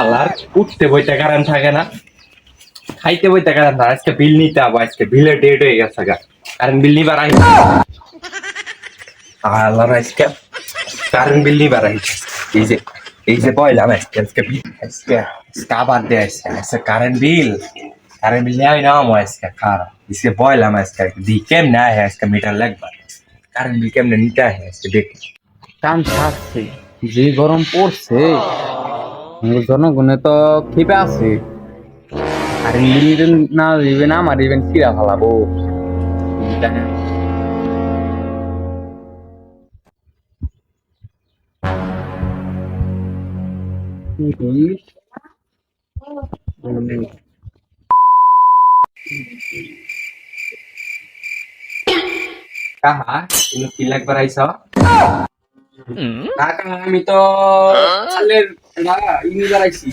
আলার উঠতে বইতে কারণ থাকে না। খাইতে বইতে কারণ থাকে আজকে বিল নিতে হবে আজকে বিলের ডেট হয়ে গেছে গা। কারণ বিল নিবার আই আলার আজকে কারণ বিল নিবার আই এই যে এই যে বয়লাম আজকে আজকে বিল আজকে আবার দিয়ে আজকে কারেন্ট বিল কারেন্ট বিল নেই না আমার আজকে খার আজকে বয়লাম আজকে দি কেমনে আহে? আজকে মিটার লাগবে। কারেন্ট বিল কেমনে নিতে আহে? আজকে দেখি। কাম থাকছে যে গরম পড়ছে আমাদের জনগণে তো খেপে আছে আর ইঞ্জিন না দিবে না আমার ইভেন কিরা ফালাবো কাহা তুমি কি লাগবার আইছ কাকা আমি তো চালের না ইনি বাড়াইছি।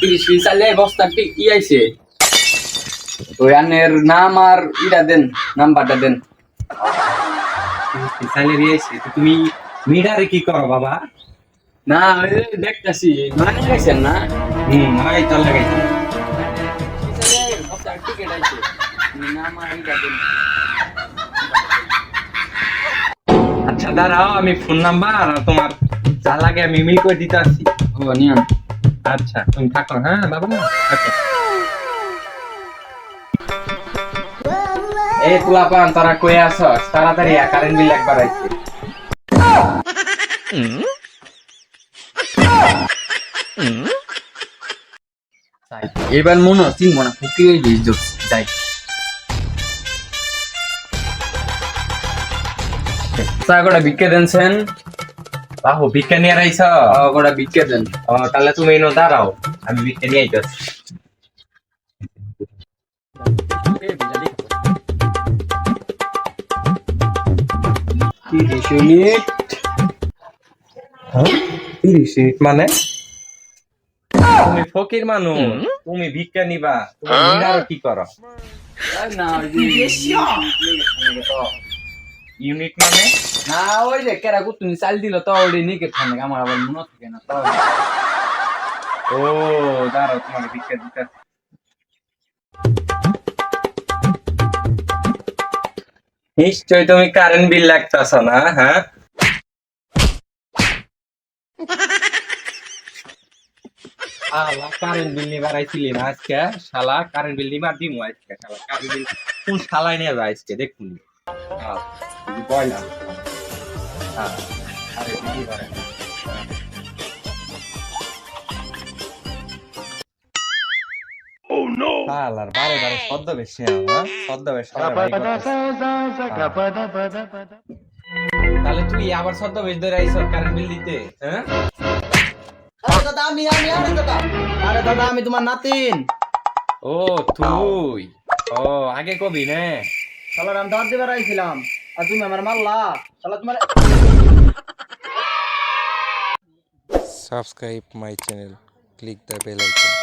তিরিশ পিস চালে বস্তা টি- ই আইছে। তো আনের নাম আর ইটা দেন নাম্বারটা দেন। স্যালারি আইছে তো তুমি মিটারে কি করো বাবা? না ওই যে দেখতাছি মানে না? হুম তো লাগাইছি বস্তার টিকিট আইছে। নাম আর ইটা দেন। আচ্ছা দাঁড়াও আমি ফোন নাম্বার আর তোমার যা লাগে আমি মিল করে দিতে আসি ও নিয়ন আচ্ছা তুমি থাকো হ্যাঁ বাবা এই তুলা পান তারা কই আসস তাড়াতাড়ি কারেন্ট বিল একবার আইছে। এবার মনে হয় চিনবো না ফুকি হয়ে গেছি যোগ যাই। কটা বিক্কে দেনছেন? বাহু বিজ্ঞানী আর আইছ? কটা বিক্কে দেন। তাহলে তুমি এনো দাঁড়াও আমি বিজ্ঞানী আইতেছি। তিরিশ মিনিট তিরিশ মিনিট মানে? তুমি ফকির মানুষ তুমি ভিক্ষা নিবা তুমি কি করো? না ইউনিট মানে? না ওই যে কেরা তুমি চাল দিল তো ওই নিকে থামে আমার আবার মনে থাকে না তো। ও দাঁড়াও তোমার ভিক্ষা দিতে নিশ্চয় তুমি কারেন্ট বিল লাগতেছ না হ্যাঁ? কারেন্ট বিল নিবার আইছিলি না আজকে? শালা কারেন্ট বিল নিবার দিমু আজকে শালা কারেন্ট বিল কোন শালায় নিয়ে যায় আজকে দেখুন। হ্যাঁ হ্যাঁ আরে বিল নিবার আইছে। শালার বারে বারে শব্দ বেশি হ্যাঁ? শব্দ বেশি তাহলে তুই আবার শব্দ বেশ ধরে আইস কারেন্ট বিল দিতে হ্যাঁ? আরে দাদা আমি আমি আরে দাদা। আরে দাদা আমি তোমার নাতিন। ও তুই। ও আগে কবি নে? শালার আমি দাঁত দিবার আইছিলাম আর তুমি আমার মারলা শালা তোমার subscribe my channel click the bell icon